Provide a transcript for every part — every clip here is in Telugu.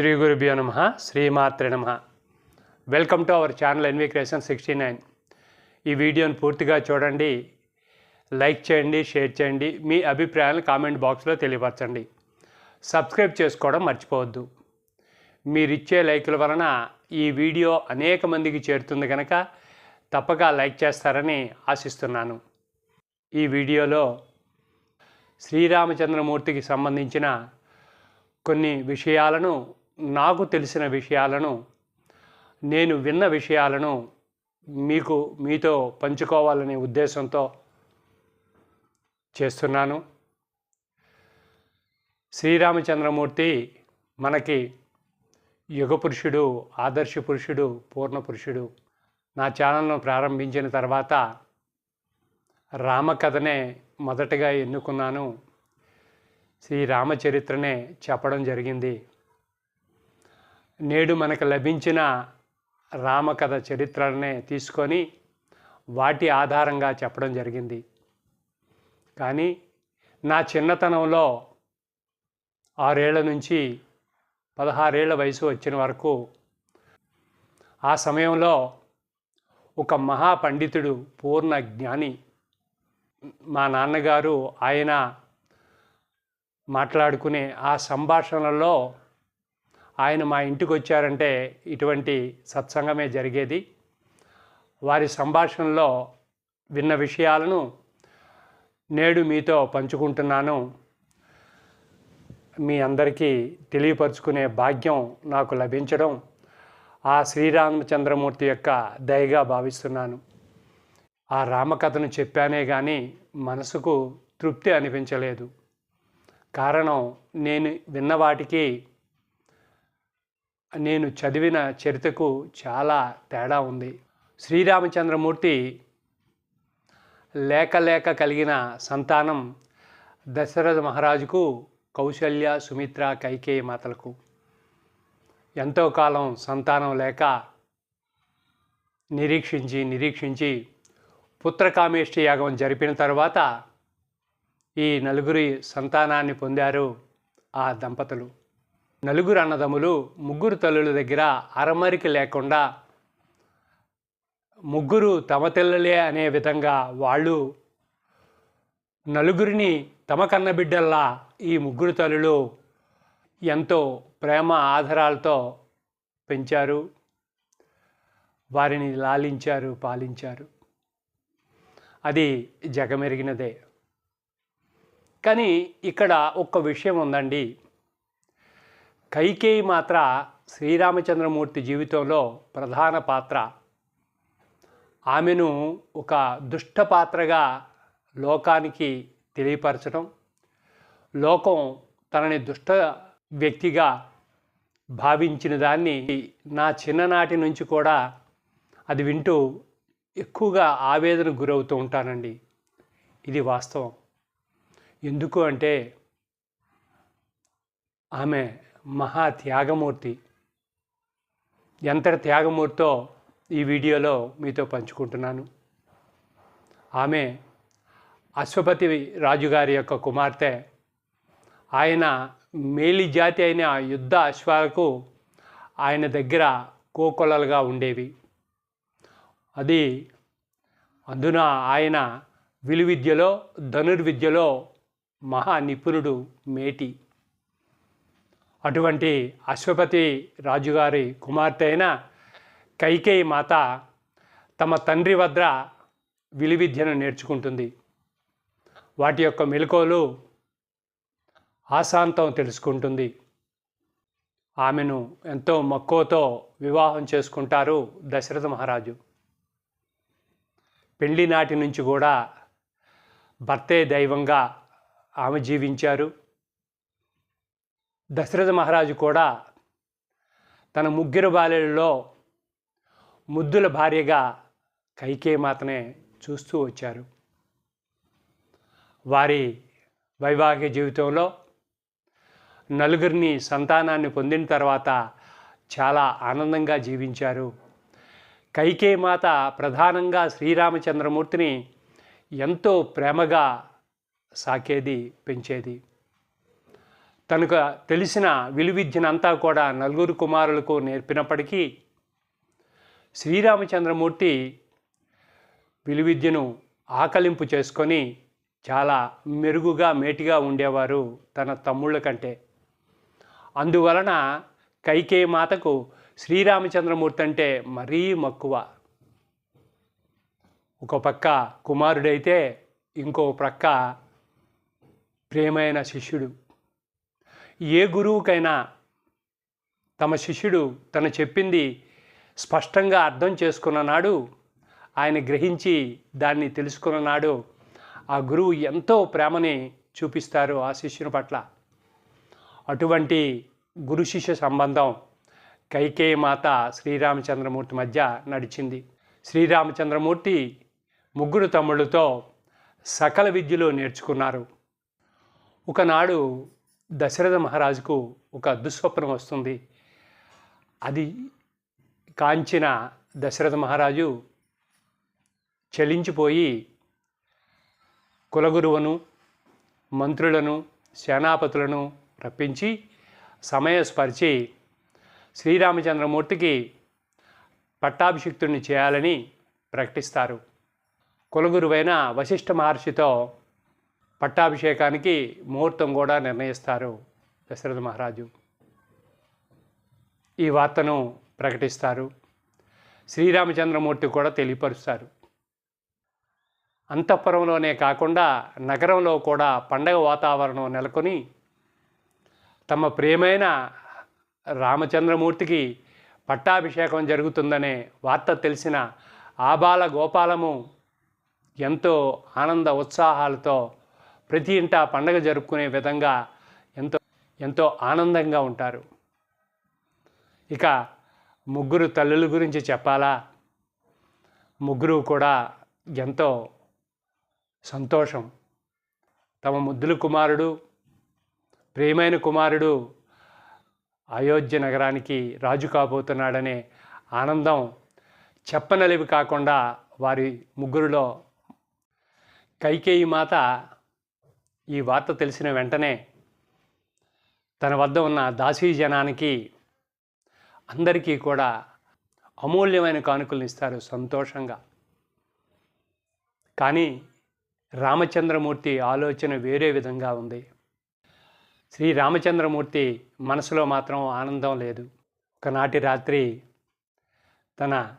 శ్రీ గురుభ్యో నమ శ్రీమాత్రే నమ. Welcome to our channel NV creation sixty nine ఈ వీడియోని పూర్తిగా చూడండి లైక్ చేయండి షేర్ చేయండి మీ అభిప్రాయాలను కామెంట్ బాక్స్లో తెలియపరచండి. సబ్స్క్రైబ్ చేసుకోవడం మర్చిపోవద్దు. మీరిచ్చే లైకుల వలన ఈ వీడియో అనేక మందికి చేరుతుంది కనుక తప్పక లైక్ చేస్తారని ఆశిస్తున్నాను. ఈ వీడియోలో శ్రీరామచంద్రమూర్తికి సంబంధించిన కొన్ని విషయాలను నాకు తెలిసిన విషయాలను నేను విన్న విషయాలను మీకు మీతో పంచుకోవాలనే ఉద్దేశంతో చేస్తున్నాను. శ్రీరామచంద్రమూర్తి మనకి యుగ పురుషుడు ఆదర్శ పురుషుడు పూర్ణ పురుషుడు. నా ఛానల్ను ప్రారంభించిన తర్వాత రామకథనే మొదటగా ఎన్నుకున్నాను. శ్రీరామచరిత్రనే చెప్పడం జరిగింది. నేడు మనకు లభించిన రామకథ చరిత్రనే తీసుకొని వాటి ఆధారంగా చెప్పడం జరిగింది. కానీ నా చిన్నతనంలో ఆరేళ్ళ నుంచి పదహారేళ్ళ వయసు వచ్చిన వరకు ఆ సమయంలో ఒక మహాపండితుడు పూర్ణ జ్ఞాని మా నాన్నగారు ఆయన మాట్లాడుకునే ఆ సంభాషణలలో ఆయన మా ఇంటికి వచ్చారంటే ఇటువంటి సత్సంగమే జరిగేది. వారి సంభాషణలో విన్న విషయాలను నేడు మీతో పంచుకుంటున్నాను. మీ అందరికీ తెలియపరుచుకునే భాగ్యం నాకు లభించడం ఆ శ్రీరామచంద్రమూర్తి యొక్క దయగా భావిస్తున్నాను. ఆ రామకథను చెప్పానే కానీ మనసుకు తృప్తి అనిపించలేదు. కారణం నేను విన్న వాటికి నేను చదివిన చరిత్రకు చాలా తేడా ఉంది. శ్రీరామచంద్రమూర్తి లేక లేక కలిగిన సంతానం దశరథ మహారాజుకు కౌశల్య సుమిత్ర కైకేయి మాతలకు. ఎంతో కాలం సంతానం లేక నిరీక్షించి నిరీక్షించి పుత్రకామేష్టి యాగం జరిపిన తర్వాత ఈ నలుగురి సంతానాన్ని పొందారు ఆ దంపతులు. నలుగురు అన్నదమ్ములు ముగ్గురు తల్లుల దగ్గర అరమరిక లేకుండా ముగ్గురు తమ తెల్లలే అనే విధంగా వాళ్ళు నలుగురిని తమ కన్న బిడ్డల్లా ఈ ముగ్గురు తల్లులు ఎంతో ప్రేమ ఆధారాలతో పెంచారు. వారిని లాలించారు పాలించారు. అది జగమెరిగినదే. కానీ ఇక్కడ ఒక్క విషయం ఉందండి. కైకేయి మాత్ర శ్రీరామచంద్రమూర్తి జీవితంలో ప్రధాన పాత్ర. ఆమెను ఒక దుష్ట పాత్రగా లోకానికి తెలియపరచడం లోకం తనని దుష్ట వ్యక్తిగా భావించిన దాన్ని నా చిన్ననాటి నుంచి కూడా అది వింటూ ఎక్కువగా ఆవేదన గురవుతూ ఉంటానండి. ఇది వాస్తవం. ఎందుకు అంటే ఆమె మహా త్యాగమూర్తి ఎంతటి త్యాగమూర్తో ఈ వీడియోలో మీతో పంచుకుంటున్నాను. ఆమె అశ్వపతి రాజుగారి యొక్క కుమార్తె. ఆయన మేలి జాతి అయిన యుద్ధ అశ్వాలకు ఆయన దగ్గర కోకొలలుగా ఉండేవి. అది అందున ఆయన విలువిద్యలో ధనుర్విద్యలో మహా నిపుణుడు మేటి. అటువంటి అశ్వపతి రాజుగారి కుమార్తె అయిన కైకేయి మాత తమ తండ్రి వద్ద విలువిద్యను నేర్చుకుంటుంది. వాటి యొక్క మెలకువలు ఆశాంతం తెలుసుకుంటుంది. ఆమెను ఎంతో మక్కువతో వివాహం చేసుకుంటారు దశరథ మహారాజు. పెళ్ళి నాటి నుంచి కూడా భర్తే దైవంగా ఆమె జీవించారు. దశరథ మహారాజు కూడా తన ముగ్గురు బాల్యలలో ముద్దుల భార్యగా కైకేమాతనే చూస్తూ వచ్చారు. వారి వైవాహిక జీవితంలో నలుగురిని సంతానాన్ని పొందిన తర్వాత చాలా ఆనందంగా జీవించారు. కైకేమాత ప్రధానంగా శ్రీరామచంద్రమూర్తిని ఎంతో ప్రేమగా సాకేది పెంచేది. తనకు తెలిసిన విలువిద్యనంతా కూడా నలుగురు కుమారులకు నేర్పినప్పటికీ శ్రీరామచంద్రమూర్తి విలువిద్యను ఆకలింపు చేసుకొని చాలా మెరుగుగా మేటిగా ఉండేవారు తన తమ్ముళ్ళ కంటే. అందువలన కైకేయి మాతకు శ్రీరామచంద్రమూర్తి అంటే మరీ మక్కువ. ఒక పక్క కుమారుడైతే ఇంకో ప్రక్క ప్రేమైన శిష్యుడు. ఏ గురువుకైనా తమ శిష్యుడు తను చెప్పింది స్పష్టంగా అర్థం చేసుకున్న నాడు ఆయన గ్రహించి దాన్ని తెలుసుకున్న నాడు ఆ గురువు ఎంతో ప్రేమని చూపిస్తారు ఆ శిష్యుని పట్ల. అటువంటి గురు శిష్య సంబంధం కైకేయి మాత శ్రీరామచంద్రమూర్తి మధ్య నడిచింది. శ్రీరామచంద్రమూర్తి ముగ్గురు తమ్ముళ్ళతో సకల విద్యలు నేర్చుకున్నారు. ఒకనాడు దశరథ మహారాజుకు ఒక దుస్వప్నం వస్తుంది. అది కాంచిన దశరథ మహారాజు చలించిపోయి కులగురువును మంత్రులను సేనాపతులను రప్పించి సమయస్పరిచి శ్రీరామచంద్రమూర్తికి పట్టాభిషిక్తుడిని చేయాలని ప్రకటిస్తారు. కులగురువైన వశిష్ఠ మహర్షితో పట్టాభిషేకానికి ముహూర్తం కూడా నిర్ణయిస్తారు దశరథ మహారాజు. ఈ వార్తను ప్రకటిస్తారు. శ్రీరామచంద్రమూర్తి కూడా తెలియపరుస్తారు. అంతఃపురంలోనే కాకుండా నగరంలో కూడా పండగ వాతావరణం నెలకొని తమ ప్రియమైన రామచంద్రమూర్తికి పట్టాభిషేకం జరుగుతుందనే వార్త తెలిసిన ఆబాల గోపాలము ఎంతో ఆనంద ఉత్సాహాలతో ప్రతి ఇంట పండగ జరుపుకునే విధంగా ఎంతో ఎంతో ఆనందంగా ఉంటారు. ఇక ముగ్గురు తల్లుల గురించి చెప్పాలా? ముగ్గురు కూడా ఎంతో సంతోషం. తమ ముద్దుల కుమారుడు ప్రేమైన కుమారుడు అయోధ్య నగరానికి రాజు కాబోతున్నాడనే ఆనందం చెప్పనలివి కాకుండా వారి ముగ్గురులో కైకేయి మాత ఈ వార్త తెలిసిన వెంటనే తన వద్ద ఉన్న దాసీ జనానికి అందరికీ కూడా అమూల్యమైన కానుకలను ఇస్తారు సంతోషంగా. కానీ రామచంద్రమూర్తి ఆలోచన వేరే విధంగా ఉంది. శ్రీ రామచంద్రమూర్తి మనసులో మాత్రం ఆనందం లేదు. ఒకనాటి రాత్రి తన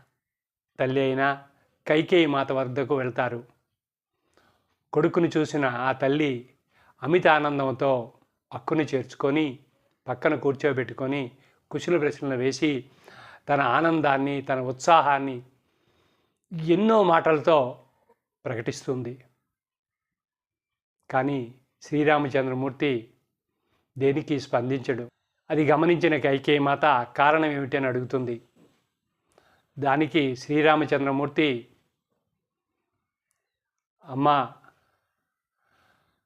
తల్లి అయిన కైకేయి మాత వద్దకు వెళ్తారు. కొడుకుని చూసిన ఆ తల్లి అమిత ఆనందంతో అక్కుని చేర్చుకొని పక్కన కూర్చోబెట్టుకొని కుశల ప్రశ్నలు వేసి తన ఆనందాన్ని తన ఉత్సాహాన్ని ఎన్నో మాటలతో ప్రకటిస్తుంది. కానీ శ్రీరామచంద్రమూర్తి దేనికి స్పందించడు? అది గమనించిన కైకేయి మాత కారణం ఏమిటని అడుగుతుంది. దానికి శ్రీరామచంద్రమూర్తి అమ్మా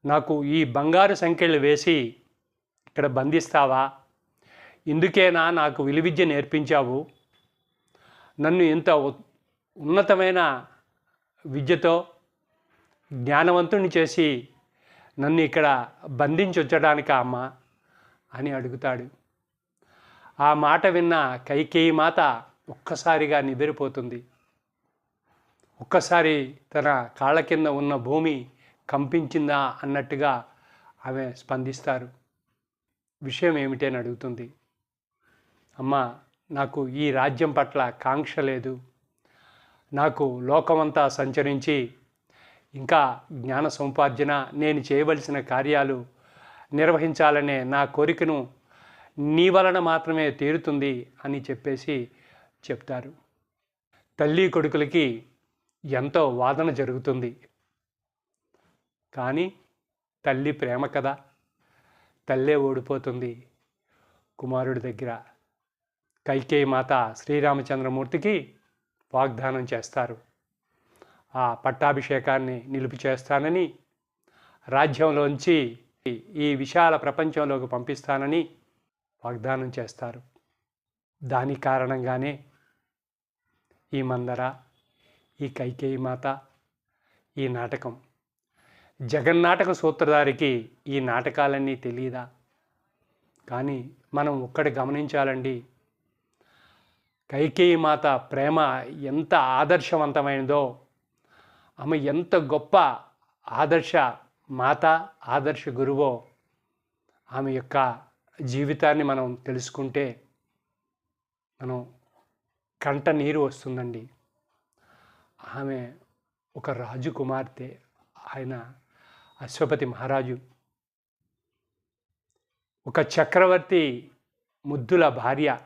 నాకు ఈ బంగారు సంఖ్యలు వేసి ఇక్కడ బంధిస్తావా? ఇందుకేనా నాకు విలువిద్య నేర్పించావు? నన్ను ఇంత ఉన్నతమైన విద్యతో జ్ఞానవంతుని చేసి నన్ను ఇక్కడ బంధించి ఉంచడానికా అమ్మ? అని అడుగుతాడు. ఆ మాట విన్న కైకేయి మాత ఒక్కసారిగా నిబెరిపోతుంది ఒక్కసారి తన కాళ్ళ కింద ఉన్న భూమి కంపించిందా అన్నట్టుగా ఆమె స్పందిస్తారు. విషయం ఏమిటని అడుగుతుంది. అమ్మ నాకు ఈ రాజ్యం పట్ల కాంక్ష లేదు. నాకు లోకమంతా సంచరించి ఇంకా జ్ఞాన సముపార్జన నేను చేయవలసిన కార్యాలు నిర్వహించాలనే నా కోరికను నీ వలన మాత్రమే తీరుతుంది అని చెప్పేసి చెప్తారు. తల్లి కొడుకులకి ఎంతో వాదన జరుగుతుంది. కానీ తల్లి ప్రేమ కదా. తల్లే ఓడిపోతుంది కుమారుడి దగ్గర. కైకేయి మాత శ్రీరామచంద్రమూర్తికి వాగ్దానం చేస్తారు. ఆ పట్టాభిషేకాన్ని నిలుపు చేస్తానని రాజ్యంలోంచి ఈ విశాల ప్రపంచంలోకి పంపిస్తానని వాగ్దానం చేస్తారు. దాని కారణంగానే ఈ మందర ఈ కైకేయి మాత ఈ నాటకం జగన్నాటక సూత్రధారికి ఈ నాటకాలన్నీ తెలియదా కానీ మనం ఒక్కటి గమనించాలండి. కైకేయి మాత ప్రేమ ఎంత ఆదర్శవంతమైనదో ఆమె ఎంత గొప్ప ఆదర్శ మాత ఆదర్శ గురువో ఆమె యొక్క జీవితాన్ని మనం తెలుసుకుంటే మనం కంట నీరు వస్తుందండి. ఆమె ఒక రాజు కుమార్తె ఆయన అశ్వపతి మహారాజు. ఒక చక్రవర్తి ముద్దుల భార్య.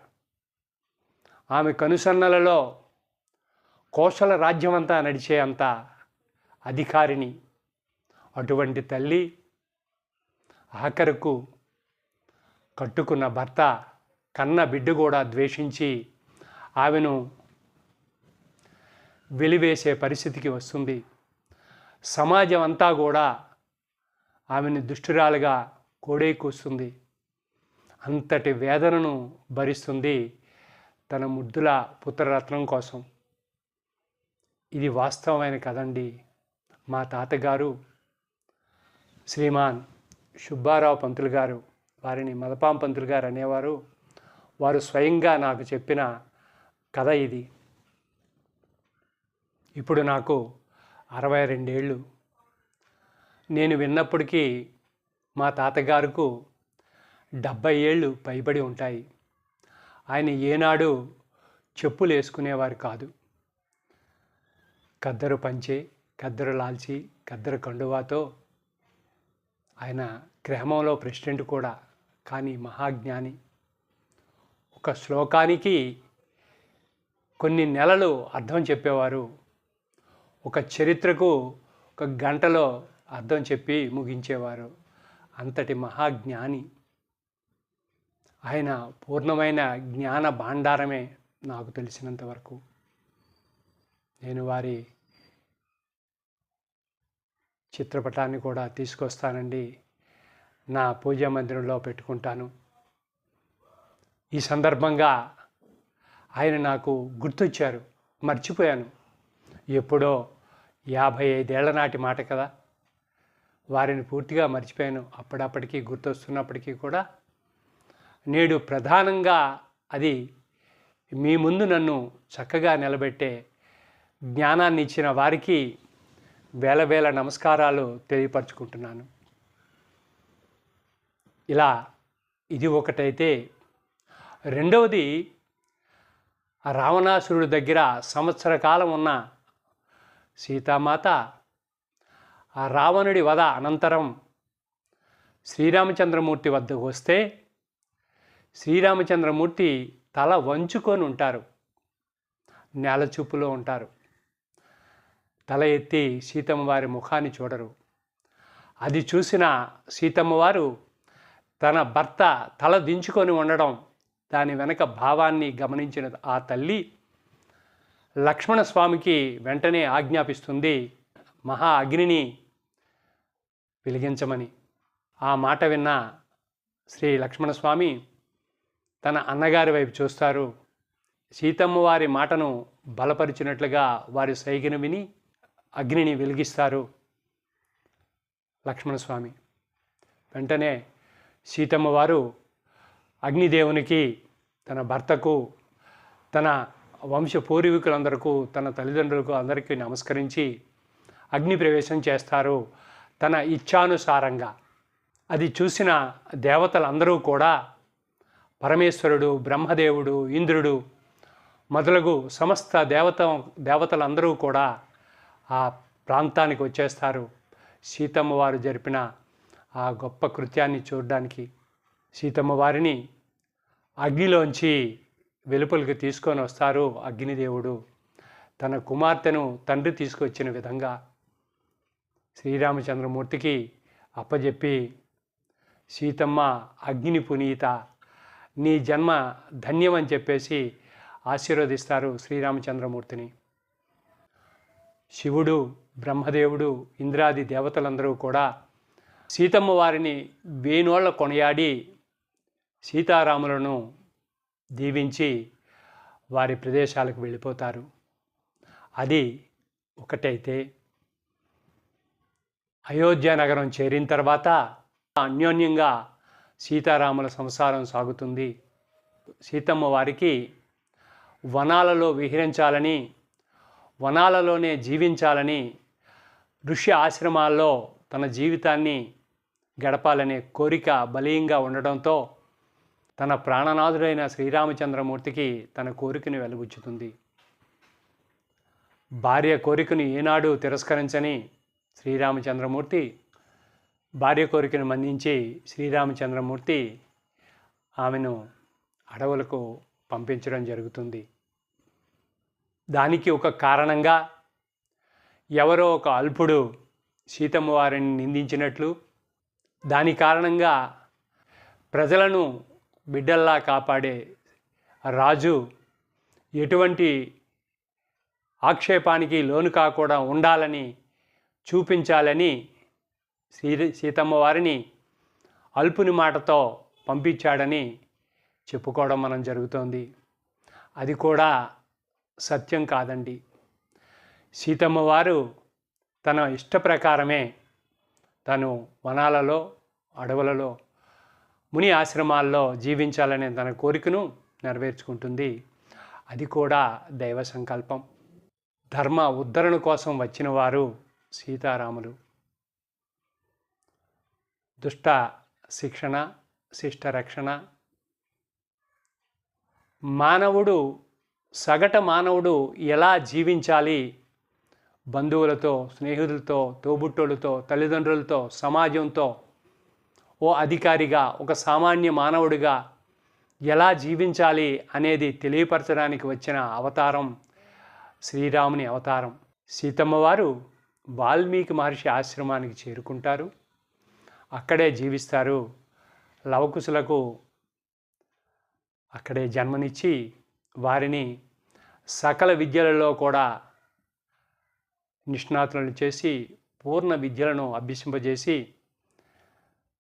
ఆమె కనుసన్నలలో కోసల రాజ్యమంతా నడిచే అంత అధికారిని అటువంటి తల్లి ఆఖరకు కట్టుకున్న భర్త కన్న బిడ్డ కూడా ద్వేషించి ఆమెను వెలివేసే పరిస్థితికి వస్తుంది. సమాజం అంతా కూడా ఆమెను దుష్టురాలుగా కోడే కూస్తుంది. అంతటి వేదనను భరిస్తుంది తన ముద్దుల పుత్రరత్నం కోసం. ఇది వాస్తవమైన కదండి మా తాతగారు శ్రీమాన్ సుబ్బారావు పంతులు గారు. వారిని మదపాం పంతులు గారు అనేవారు. వారు స్వయంగా నాకు చెప్పిన కథ ఇది. ఇప్పుడు నాకు అరవై రెండేళ్ళు. నేను విన్నప్పటికీ మా తాతగారుకు డెబ్భై ఏళ్ళు పైబడి ఉంటాయి. ఆయన ఏనాడు చెప్పులు వేసుకునేవారు కాదు. కద్దరు పంచే కద్దరు లాల్చి కద్దరు కండువాతో ఆయన గ్రామంలో ప్రెసిడెంట్ కూడా కానీ మహాజ్ఞాని. ఒక శ్లోకానికి కొన్ని నెలలు అర్థం చెప్పేవారు. ఒక చరిత్రకు ఒక గంటలో అర్థం చెప్పి ముగించేవారు. అంతటి మహాజ్ఞాని. ఆయన పూర్ణమైన జ్ఞాన భాండారమే నాకు తెలిసినంత వరకు. నేను వారి చిత్రపటాన్ని కూడా తీసుకొస్తానండి. నా పూజా మందిరంలో పెట్టుకుంటాను. ఈ సందర్భంగా ఆయన నాకు గుర్తొచ్చారు. మర్చిపోయాను. ఎప్పుడో యాభై ఐదేళ్ళ నాటి మాట కదా? వారిని పూర్తిగా మర్చిపోయాను. అప్పుడప్పటికీ గుర్తొస్తున్నప్పటికీ కూడా నేడు ప్రధానంగా అది మీ ముందు నన్ను చక్కగా నిలబెట్టే జ్ఞానాన్ని ఇచ్చిన వారికి వేల వేల నమస్కారాలు తెలియపరచుకుంటున్నాను. ఇలా ఇది ఒకటైతే రెండవది రావణాసురుడి దగ్గర సంవత్సర కాలం ఉన్న సీతామాత ఆ రావణుడి వధ అనంతరం శ్రీరామచంద్రమూర్తి వద్దకు వస్తే శ్రీరామచంద్రమూర్తి తల వంచుకొని ఉంటారు. నేల చూపులో ఉంటారు. తల ఎత్తి సీతమ్మ వారి ముఖాన్ని చూడరు. అది చూసిన సీతమ్మ వారు తన భర్త తల దించుకొని ఉండడం దాని వెనక భావాన్ని గమనించిన ఆ తల్లి లక్ష్మణ స్వామికి వెంటనే ఆజ్ఞాపిస్తుంది మహా అగ్నిని వెలిగించమని. ఆ మాట విన్న శ్రీ లక్ష్మణస్వామి తన అన్నగారి వైపు చూస్తారు. సీతమ్మ వారి మాటను బలపరిచినట్లుగా వారి సైగను విని అగ్నిని వెలిగిస్తారు లక్ష్మణస్వామి. వెంటనే సీతమ్మ వారు అగ్నిదేవునికి తన భర్తకు తన వంశ పూర్వీకులందరకు తన తల్లిదండ్రులకు అందరికీ నమస్కరించి అగ్ని ప్రవేశం చేస్తారు తన ఇచ్ఛానుసారంగా. అది చూసిన దేవతలందరూ కూడా పరమేశ్వరుడు బ్రహ్మదేవుడు ఇంద్రుడు మొదలగు సమస్త దేవత దేవతలందరూ కూడా ఆ ప్రాంతానికి వచ్చేస్తారు. సీతమ్మ వారు జరిపిన ఆ గొప్ప కృత్యాన్ని చూడడానికి సీతమ్మ వారిని అగ్నిలోంచి వెలుపలికి తీసుకొని వస్తారు అగ్నిదేవుడు. తన కుమార్తెను తండ్రి తీసుకొచ్చిన విధంగా శ్రీరామచంద్రమూర్తికి అప్పజెప్పి సీతమ్మ అగ్ని పునీత నీ జన్మ ధన్యమని చెప్పేసి ఆశీర్వదిస్తారు శ్రీరామచంద్రమూర్తిని. శివుడు బ్రహ్మదేవుడు ఇంద్రాది దేవతలందరూ కూడా సీతమ్మ వారిని వేణోళ్ళ కొనియాడి సీతారాములను దీవించి వారి ప్రదేశాలకు వెళ్ళిపోతారు. అది ఒకటైతే అయోధ్య నగరం చేరిన తర్వాత అన్యోన్యంగా సీతారాముల సంసారం సాగుతుంది. సీతమ్మ వారికి వనాలలో విహరించాలని వనాలలోనే జీవించాలని ఋషి ఆశ్రమాల్లో తన జీవితాన్ని గడపాలనే కోరిక బలీయంగా ఉండడంతో తన ప్రాణనాథుడైన శ్రీరామచంద్రమూర్తికి తన కోరికను వెలుగుచ్చుతుంది భార్య కోరికను ఏనాడు తిరస్కరించని శ్రీరామచంద్రమూర్తి భార్య కోరికను మన్నించి శ్రీరామచంద్రమూర్తి ఆమెను అడవులకు పంపించడం జరుగుతుంది. దానికి ఒక కారణంగా ఎవరో ఒక అల్పుడు సీతమ్మ వారిని నిందించినట్లు దాని కారణంగా ప్రజలను బిడ్డల్లా కాపాడే రాజు ఎటువంటి ఆక్షేపానికి లోను కాకుండా ఉండాలని చూపించాలని శ్రీ సీతమ్మ వారిని అల్పుని మాటతో పంపించాడని చెప్పుకోవడం మనం జరుగుతోంది. అది కూడా సత్యం కాదండి. సీతమ్మ వారు తన ఇష్ట ప్రకారమే తను వనాలలో అడవులలో ముని ఆశ్రమాల్లో జీవించాలనే తన కోరికను నెరవేర్చుకుంటుంది. అది కూడా దైవ సంకల్పం. ధర్మ ఉద్ధరణ కోసం వచ్చిన వారు సీతారాములు. దుష్ట శిక్షణ శిష్ట రక్షణ. మానవుడు సగట మానవుడు ఎలా జీవించాలి? బంధువులతో స్నేహితులతో తోబుట్టులతో తల్లిదండ్రులతో సమాజంతో. ఓ అధికారిగా ఒక సామాన్య మానవుడిగా ఎలా జీవించాలి అనేది తెలియపరచడానికి వచ్చిన అవతారం శ్రీరాముని అవతారం. సీతమ్మవారు వాల్మీకి మహర్షి ఆశ్రమానికి చేరుకుంటారు. అక్కడే జీవిస్తారు. లవకుశులకు అక్కడే జన్మనిచ్చి వారిని సకల విద్యలలో కూడా నిష్ణాతులను చేసి పూర్ణ విద్యలను అభ్యసింపజేసి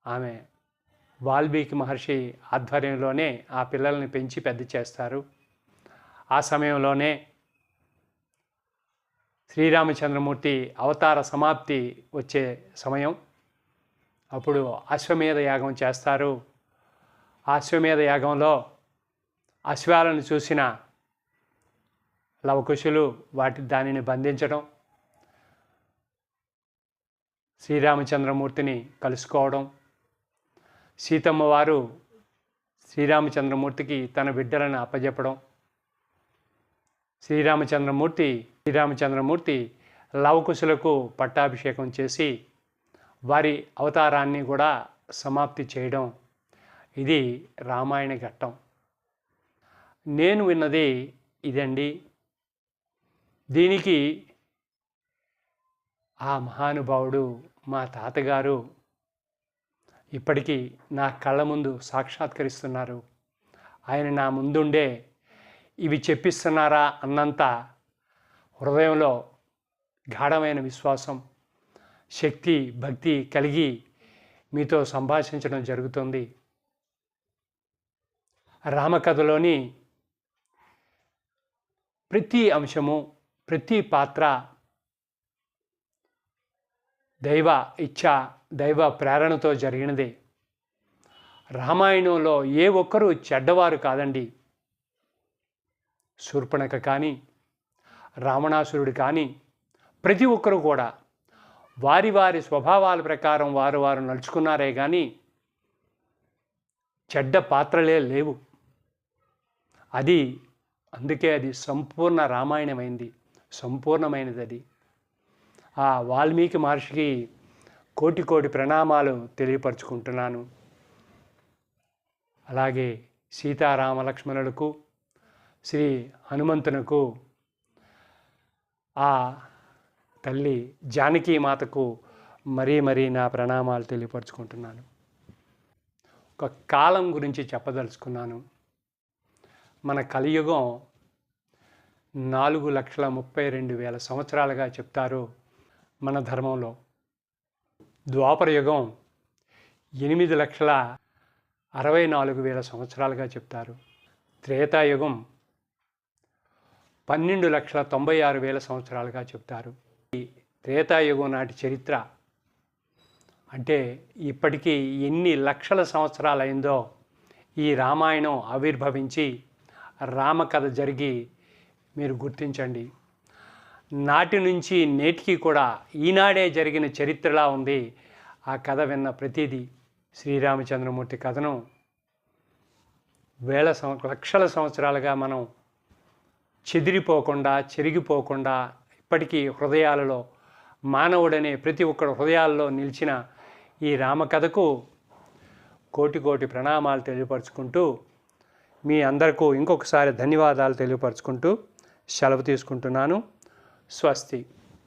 ఆమె వాల్మీకి మహర్షి ఆధ్వర్యంలోనే ఆ పిల్లల్ని పెంచి పెద్ద చేస్తారు. ఆ సమయంలోనే శ్రీరామచంద్రమూర్తి అవతార సమాప్తి వచ్చే సమయం. అప్పుడు అశ్వమేధ యాగం చేస్తారు. అశ్వమేధ యాగంలో అశ్వాలను చూసిన లవకుశులు వాటి దానిని బంధించడం శ్రీరామచంద్రమూర్తిని కలుసుకోవడం. సీతమ్మ వారు శ్రీరామచంద్రమూర్తికి తన బిడ్డలను అప్పజెప్పడం. శ్రీరామచంద్రమూర్తి శ్రీరామచంద్రమూర్తి లవకుశులకు పట్టాభిషేకం చేసి వారి అవతారాన్ని కూడా సమాప్తి చేయడం. ఇది రామాయణ ఘట్టం. నేను విన్నది ఇదండి. దీనికి ఆ మహానుభావుడు మా తాతగారు ఇప్పటికీ నా కళ్ళ ముందు సాక్షాత్కరిస్తున్నారు. ఆయన నా ముందుండే ఇవి చెప్పిస్తున్నారా అన్నంత హృదయంలో గాఢమైన విశ్వాసం శక్తి భక్తి కలిగి మీతో సంభాషించడం జరుగుతుంది. రామకథలోని ప్రతి అంశము ప్రతి పాత్ర దైవ ఇచ్ఛ దైవ ప్రేరణతో జరిగినదే. రామాయణంలో ఏ ఒక్కరూ చెడ్డవారు కాదండి. శూర్పణక కానీ రావణాసురుడు కానీ ప్రతి ఒక్కరూ కూడా వారి వారి స్వభావాల ప్రకారం వారు వారు నడుచుకున్నారే కానీ చెడ్డ పాత్రలే లేవు. అది అందుకే అది సంపూర్ణ రామాయణమైంది సంపూర్ణమైనది అది ఆ వాల్మీకి మహర్షికి కోటి కోటి ప్రణామాలు తెలియపరుచుకుంటున్నాను. అలాగే సీతారామ లక్ష్మణులకు శ్రీ హనుమంతునకు ఆ తల్లి జానకీ మాతకు మరీ మరీ నా ప్రణామాలు తెలియపరుచుకుంటున్నాను. ఒక కాలం గురించి చెప్పదలుచుకున్నాను. మన కలియుగం నాలుగు లక్షల ముప్పై రెండు వేల సంవత్సరాలుగా చెప్తారు మన ధర్మంలో. ద్వాపర యుగం ఎనిమిది లక్షల అరవై నాలుగు వేల సంవత్సరాలుగా చెప్తారు. త్రేతాయుగం పన్నెండు లక్షల తొంభై ఆరు వేల సంవత్సరాలుగా చెప్తారు. ఈ త్రేతాయుగం నాటి చరిత్ర అంటే ఇప్పటికీ ఎన్ని లక్షల సంవత్సరాలైందో ఈ రామాయణం ఆవిర్భవించి రామకథ జరిగి మీరు గుర్తించండి. నాటి నుంచి నేటికి కూడా ఈనాడే జరిగిన చరిత్రలా ఉంది ఆ కథ విన్న ప్రతిదీ. శ్రీరామచంద్రమూర్తి కథను వేల సంవ లక్షల సంవత్సరాలుగా మనం చెదిరిపోకుండా చెరిగిపోకుండా ఇప్పటికీ హృదయాలలో మానవుడనే ప్రతి ఒక్కరి హృదయాల్లో నిలిచిన ఈ రామకథకు కోటి కోటి ప్రణామాలు తెలియపరుచుకుంటూ మీ అందరకు ఇంకొకసారి ధన్యవాదాలు తెలియపరుచుకుంటూ సెలవు తీసుకుంటున్నాను. స్వస్తి.